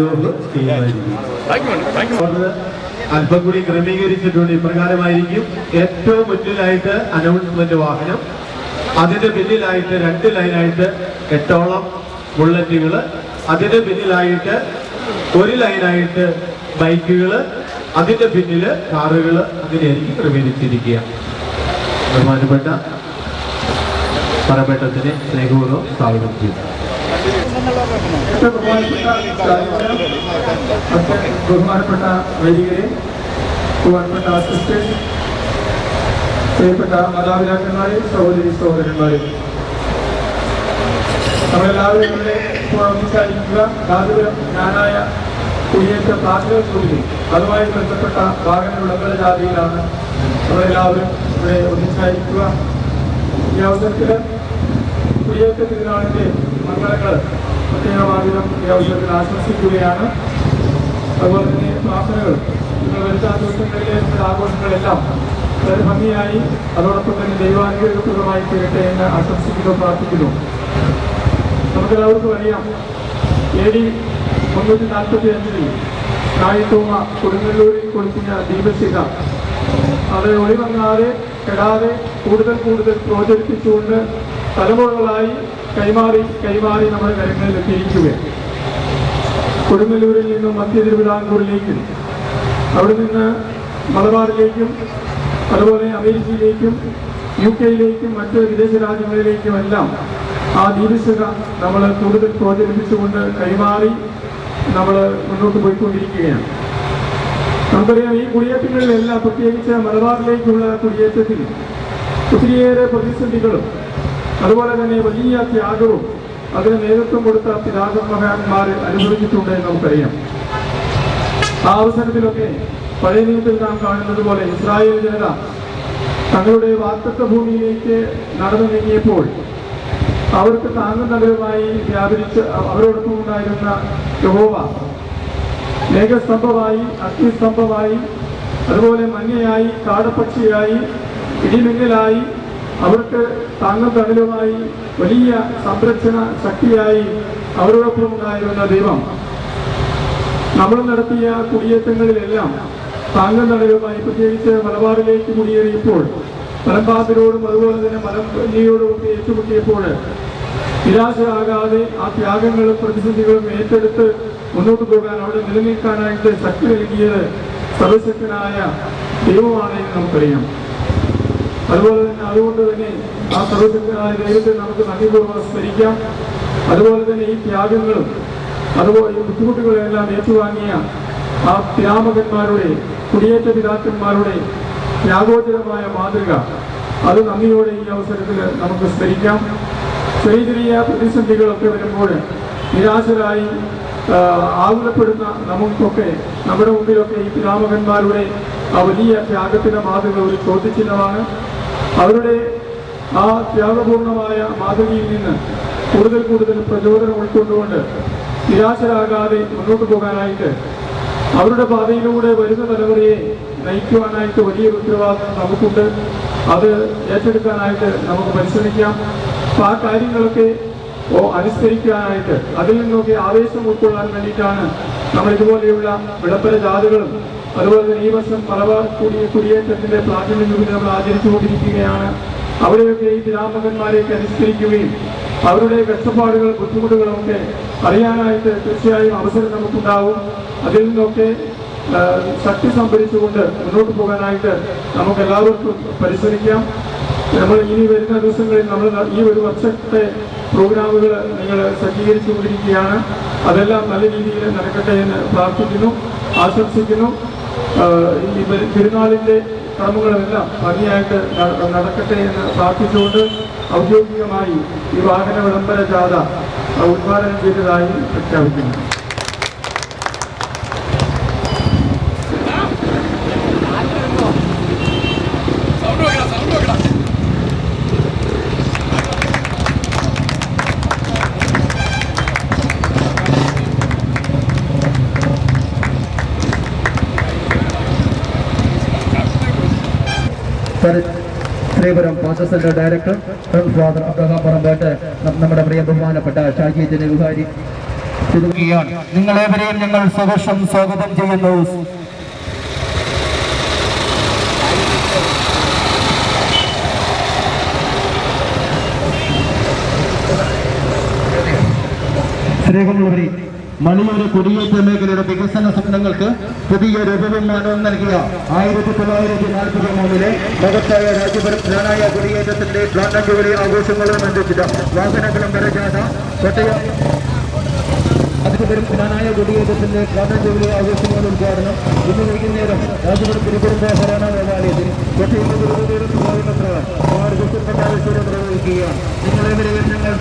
Of ചെയ്യുന്നതായിരിക്കും. അല്പം കൂടി ക്രമീകരിച്ചിട്ടുണ്ട്. ഇപ്രകാരമായിരിക്കും ഏറ്റവും മുന്നിലായിട്ട് അനൗൺസ്മെന്റ് വാഹനം. അതിന്റെ പിന്നിലായിട്ട് രണ്ട് ലൈനായിട്ട് എട്ടോളം ബുള്ളറ്റുകൾ അതിന്റെ പിന്നിലായിട്ട് ഒരു ലൈനായിട്ട് ബൈക്കുകൾ അതിന്റെ പിന്നിൽ കാറുകൾ. അങ്ങനെയായിരിക്കും ക്രമീകരിച്ചിരിക്കുക. ബഹുമാനപ്പെട്ട പറപ്പെട്ടതിനെ സ്നേഹപൂർവം സ്വാഗതം ചെയ്യുന്നു. ബഹുമാനപ്പെട്ട വൈദികരെ ബഹുമാനപ്പെട്ട അസിസ്റ്റന്റ് പ്രിയപ്പെട്ട മാതാപിതാക്കന്മാരെ സഹോദരി സഹോദരന്മാരെ. നമ്മളെല്ലാവരും ഇവിടെ ഒന്നിച്ചായിരിക്കുക ഗാന്ധിപുരം ജ്ഞാനായ കുടിയേറ്റ പ്രാഥമിക സ്കൂളിൽ അതുമായി ബന്ധപ്പെട്ട വിളംബര ജാതിയിലാണ് നമ്മളെല്ലാവരും ഇവിടെ ഒന്നിച്ചായിരിക്കുക. ഈ അവസരത്തിൽ കുടിയേറ്റ തിരുനാളിന്റെ മംഗളങ്ങൾ പ്രത്യേകമാവിധം ഈ അവസരത്തിൽ ആശംസിക്കുകയാണ് അതുപോലെ തന്നെ പ്രാർത്ഥനകൾ നിങ്ങൾ വരുന്ന ദിവസങ്ങളിലെ ആഘോഷങ്ങളെല്ലാം വളരെ ഭംഗിയായി അതോടൊപ്പം തന്നെ ദൈവാനുഗ്രഹപ്രദമായി തീരട്ടെ എന്ന് ആശംസിക്കുന്നു പ്രാർത്ഥിക്കുന്നു. നമുക്കെല്ലാവർക്കും അറിയാം എ ഡി മുന്നൂറ്റി നാൽപ്പത്തി അഞ്ചിൽ കായിത്തോമ കൊടുങ്ങല്ലൂരിൽ കൊടുക്കുന്ന ദീപശിഖ. അത് ഒളിവങ്ങാതെ കെടാതെ കൂടുതൽ കൂടുതൽ പ്രോചരിപ്പിച്ചുകൊണ്ട് തലമുറകളായി കൈമാറി കൈമാറി നമ്മുടെ കരങ്ങളിൽ എത്തിയിരിക്കുകയാണ്. കൊടുങ്ങല്ലൂരിൽ നിന്നും മധ്യ തിരുവിതാംകൂറിലേക്കും അവിടെ നിന്ന് മലബാറിലേക്കും അതുപോലെ അമേരിക്കയിലേക്കും യു കെയിലേക്കും മറ്റ് വിദേശ രാജ്യങ്ങളിലേക്കുമെല്ലാം ആ ദീപശിഖ നമ്മൾ കൂടുതൽ പ്രോചരിപ്പിച്ചുകൊണ്ട് കൈമാറി നമ്മൾ മുന്നോട്ട് പോയിക്കൊണ്ടിരിക്കുകയാണ്. നമുക്കറിയാം ഈ കുടിയേറ്റങ്ങളിലെല്ലാം പ്രത്യേകിച്ച് മലബാറിലേക്കുള്ള കുടിയേറ്റത്തിൽ ഒത്തിരിയേറെ പ്രതിസന്ധികളും അതുപോലെ തന്നെ വലിയ ത്യാഗവും അതിന് നേതൃത്വം കൊടുത്ത പിതാകന്മാർ അനുഭവിച്ചിട്ടുണ്ട് എന്ന് നമുക്കറിയാം. ആ അവസരത്തിലൊക്കെ പഴയ നിയമത്തിൽ നാം കാണുന്നത് പോലെ ഇസ്രായേൽ ജനത തങ്ങളുടെ വാക്തത്വ ഭൂമിയിലേക്ക് നടന്നു നീങ്ങിയപ്പോൾ അവർക്ക് താങ്ങും നഗരമായി വ്യാപരിച്ച് അവരോടൊപ്പം ഉണ്ടായിരുന്ന യഹോവ മേഘസ്തംഭമായി അഗ്നിസ്തംഭമായി അതുപോലെ മഞ്ഞയായി കാടപ്പക്ഷിയായി ഇടിമിന്നലായി അവർക്ക് താങ്ങും തണലുമായി വലിയ സംരക്ഷണ ശക്തിയായി അവരോടൊപ്പം ഉണ്ടായിരുന്ന ദൈവം. നമ്മൾ നടത്തിയ കുടിയേറ്റങ്ങളിലെല്ലാം താങ്ങും തണലുമായി പ്രത്യേകിച്ച് മലബാറിലേക്ക് കുടിയേറിയപ്പോൾ മലമ്പാമ്പിനോടും അതുപോലെ തന്നെ മലമ്പല്ലിയോടും ഒക്കെ ഏറ്റുമുട്ടിയപ്പോൾ നിരാശരാകാതെ ആ ത്യാഗങ്ങളും പ്രതിസന്ധികളും ഏറ്റെടുത്ത് മുന്നോട്ട് പോകാൻ അവിടെ നിലനിൽക്കാനായിട്ട് ശക്തി നൽകിയത് സർവശക്തനായ ദൈവമാണെന്ന് നമുക്കറിയാം. അതുപോലെ തന്നെ അതുകൊണ്ട് തന്നെ ആ സർവശക്തനായ ദൈവത്തെ നമുക്ക് നന്ദിപൂർവം സ്മരിക്കാം. അതുപോലെ തന്നെ ഈ ത്യാഗങ്ങളും അതുപോലെ ഈ ബുദ്ധിമുട്ടുകളെല്ലാം ഏറ്റുവാങ്ങിയ ആ ത്യാമകന്മാരുടെ കുടിയേറ്റ പിതാക്കന്മാരുടെ ത്യാഗോചരമായ മാതൃക അത് നന്ദിയോടെ ഈ അവസരത്തിൽ നമുക്ക് സ്മരിക്കാം. ചെറിയ ചെറിയ പ്രതിസന്ധികളൊക്കെ വരുമ്പോൾ നിരാശരായി ആകുലപ്പെടുന്ന നമുക്കൊക്കെ നമ്മുടെ മുമ്പിലൊക്കെ ഈ പിതാമകന്മാരുടെ ആ വലിയ ത്യാഗത്തിന്റെ മാതൃക ഒരു ചോദ്യചിഹ്നമാണ്. അവരുടെ ആ ത്യാഗപൂർണമായ മാതൃകയിൽ നിന്ന് കൂടുതൽ കൂടുതൽ പ്രചോദനം ഉൾക്കൊണ്ടുകൊണ്ട് നിരാശരാകാതെ മുന്നോട്ട് പോകാനായിട്ട് അവരുടെ പാതയിലൂടെ വരുന്ന തലമുറയെ നയിക്കുവാനായിട്ട് വലിയ ഉത്തരവാദിത്വം നമുക്കുണ്ട്. അത് ഏറ്റെടുക്കാനായിട്ട് നമുക്ക് പരിശ്രമിക്കാം. അപ്പൊ ആ കാര്യങ്ങളൊക്കെ അനുസ്മരിക്കാനായിട്ട് അതിൽ നിന്നൊക്കെ ആവേശം ഉൾക്കൊള്ളാൻ വേണ്ടിയിട്ടാണ് നമ്മൾ ഇതുപോലെയുള്ള വിളംബര ജാഥകളും അതുപോലെ തന്നെ ഈ വർഷം പറവ കുടി കുടിയേറ്റത്തിന്റെ പ്ലാറ്റിനം യുഗം നമ്മൾ ആചരിച്ചുകൊണ്ടിരിക്കുകയാണ്. അവിടെയൊക്കെ ഈ പിതാമകന്മാരെയൊക്കെ അനുസ്മരിക്കുകയും അവരുടെ കഷ്ടപ്പാടുകൾ ബുദ്ധിമുട്ടുകളൊക്കെ അറിയാനായിട്ട് തീർച്ചയായും അവസരം നമുക്കുണ്ടാവും. അതിൽ നിന്നൊക്കെ ശക്തി സംഭരിച്ചുകൊണ്ട് മുന്നോട്ട് പോകാനായിട്ട് നമുക്ക് എല്ലാവർക്കും പരിശ്രമിക്കാം. നമ്മൾ ഇനി വരുന്ന ദിവസങ്ങളിൽ നമ്മൾ ഈ ഒരു വർഷത്തെ പ്രോഗ്രാമുകൾ നിങ്ങൾ സജ്ജീകരിച്ചുകൊണ്ടിരിക്കുകയാണ്. അതെല്ലാം നല്ല രീതിയിൽ നടക്കട്ടെ എന്ന് പ്രാർത്ഥിക്കുന്നു ആശംസിക്കുന്നു. ഈ പെരു- പെരുന്നാളിന്റെ കർമ്മങ്ങളെല്ലാം ഭംഗിയായിട്ട് നടക്കട്ടെ എന്ന് പ്രാർത്ഥിച്ചുകൊണ്ട് ഔദ്യോഗികമായി ഈ വാഹന വിളംബര ജാഥ ഉദ്ഘാടനം ചെയ്തതായി പ്രഖ്യാപിക്കുന്നു. Sreepuram പാസ centre director father Abraham Parambett നമ്മുടെ പ്രിയ ബഹുമാനപ്പെട്ട ഷാജി ജനവിഹാരി ചെയ്യുകയാണ് നിങ്ങളേവരെയും ഞങ്ങൾ സഹർഷം സ്വാഗതം ചെയ്യുന്നു. സ്നേഹമുള്ളവരെ മണിയൂർ കുടിയേറ്റ മേഖലയുടെ വികസന സ്വപ്നങ്ങൾക്ക് പുതിയ രൂപവും മാനവും നൽകിയ ആയിരത്തി തൊള്ളായിരത്തി നാൽപ്പത്തി മൂന്നിലെ മഹത്തായ രാജ്യപുരം ജ്ഞാനായ കുടിയേറ്റത്തിന്റെ പ്ലാൻ ജോലി ആഘോഷങ്ങളും ബന്ധിച്ചിട്ട് വാഹനങ്ങളും വരജാഥ കോട്ടയം കുടിയേറ്റത്തിന്റെ പ്ലാൻ ജോലി ആഘോഷങ്ങളുടെ ഉദ്ഘാടനം ഇന്ന് വൈകുന്നേരം രാജ്യപുരം തിരുക്കുടുംബ ഭരണ ദേവാലയത്തിൽ കോട്ടയം ഗുരുദേവൻ സ്വാഗതപ്രകാരം നിർവഹിക്കുകയാണ്. നിങ്ങളെവരെയും ഞങ്ങൾ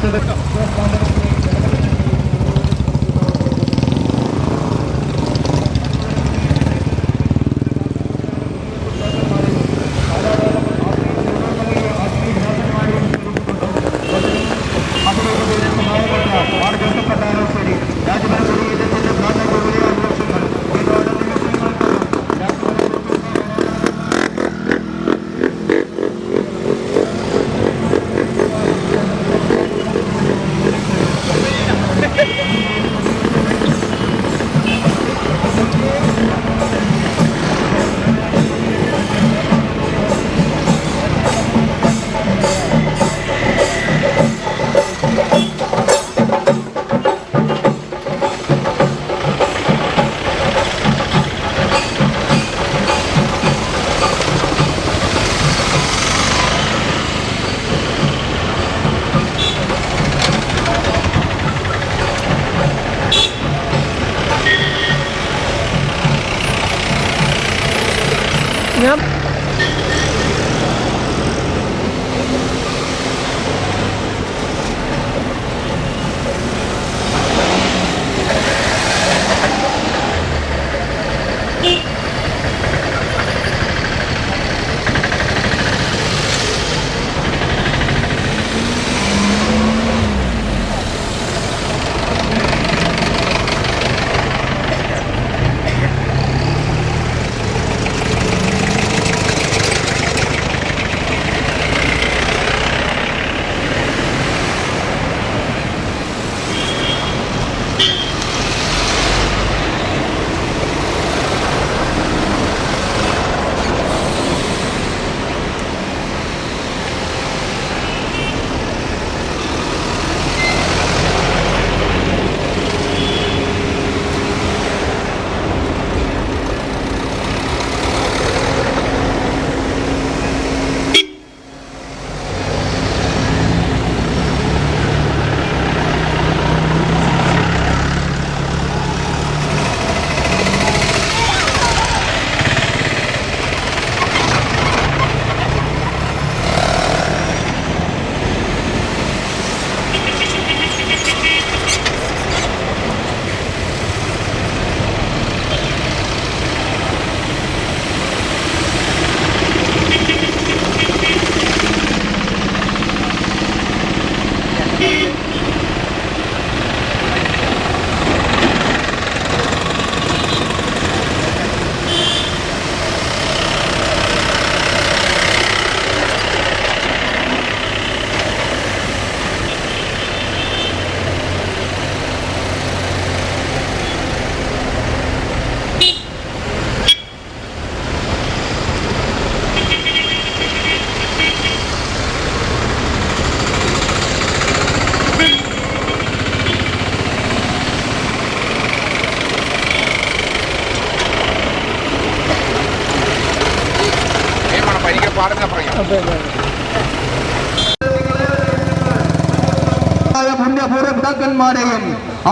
പുണ്യപൂർവ പിതാക്കന്മാരെയും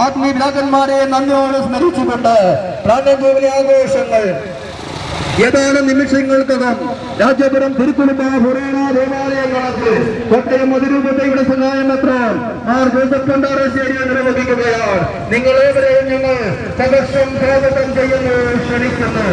ആത്മീയ പിതാക്കന്മാരെയും നന്ദിയോട് സ്മരിച്ചുകൊണ്ട് പ്രാണഭൂമി ആഘോഷങ്ങൾ. ഏതാനും നിമിഷങ്ങൾക്കകം രാജപുരം തിരുക്കുടുംബ പുരാണ ദേവാലയങ്ങൾക്ക് കോട്ടയം അതിരൂപതയുടെ സഹായം എത്ര ആർ ജോസഫ് പണ്ടാറശ്ശേരി നിർവഹിക്കുകയാണ്. നിങ്ങളേവരെയും ഞങ്ങൾ സദർശം സ്വാഗതം ചെയ്യുന്നു ക്ഷണിക്കുന്നു.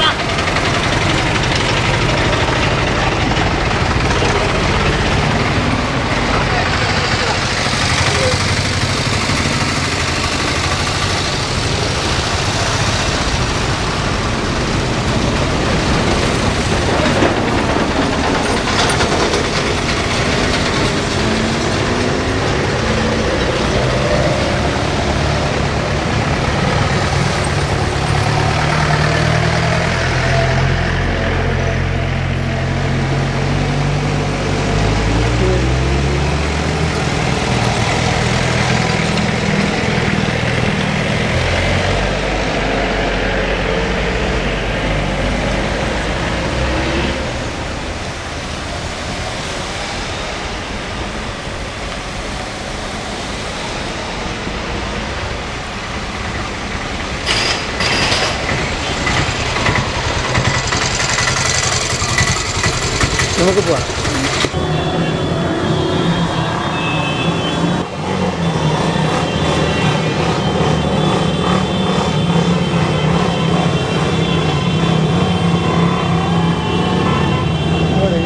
നമുക്ക്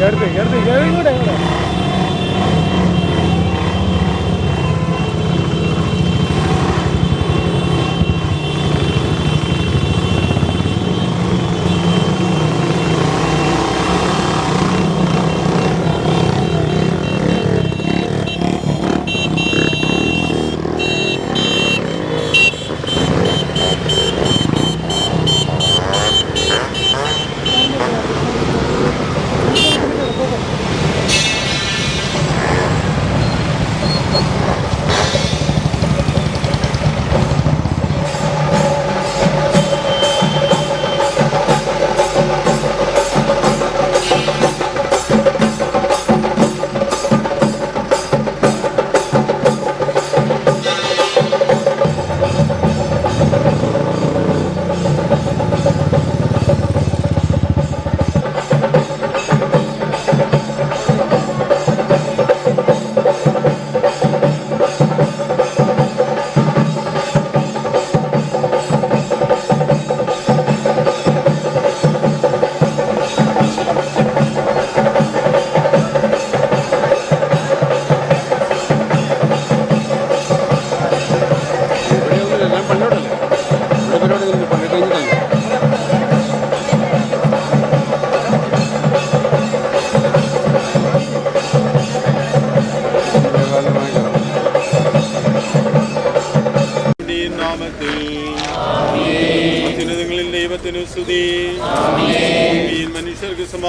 എടുത്ത് എടുത്ത് കൂടെ കൂടെ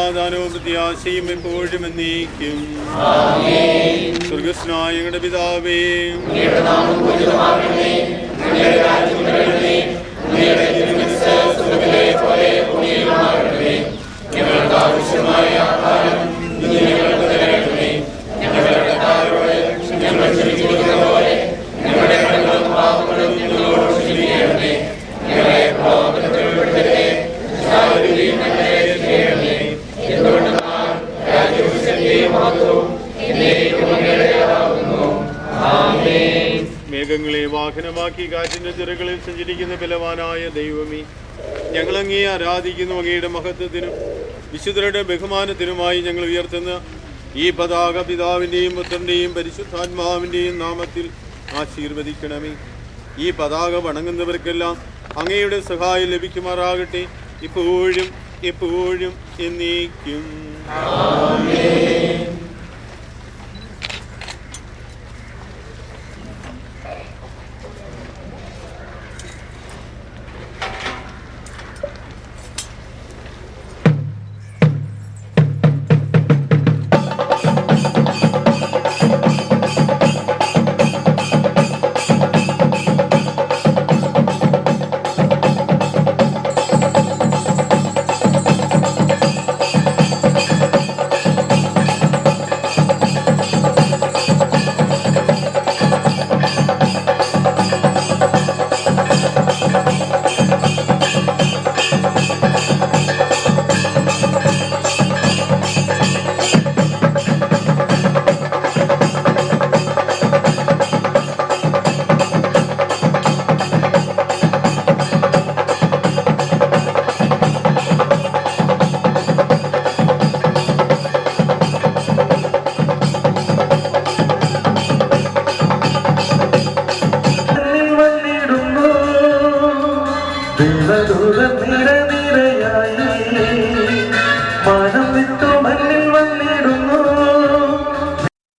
സമാധാനവും പ്രത്യാശയും എപ്പോഴും എന്നേക്കും. സ്വർഗസ്നായ ഞങ്ങളുടെ പിതാവേ. ആരാധിക്കുന്നു അങ്ങയുടെ മഹത്വത്തിനും വിശുദ്ധരുടെ ബഹുമാനത്തിനുമായി ഞങ്ങൾ ഉയർത്തുന്ന ഈ പതാക പിതാവിന്റെയും പുത്രന്റെയും പരിശുദ്ധാത്മാവിന്റെയും നാമത്തിൽ ആശീർവദിക്കണമേ. ഈ പതാക വണങ്ങുന്നവർക്കെല്ലാം അങ്ങയുടെ സഹായം ലഭിക്കുമാറാകട്ടെ. ഇപ്പോഴും എപ്പോഴും എന്നേക്കും.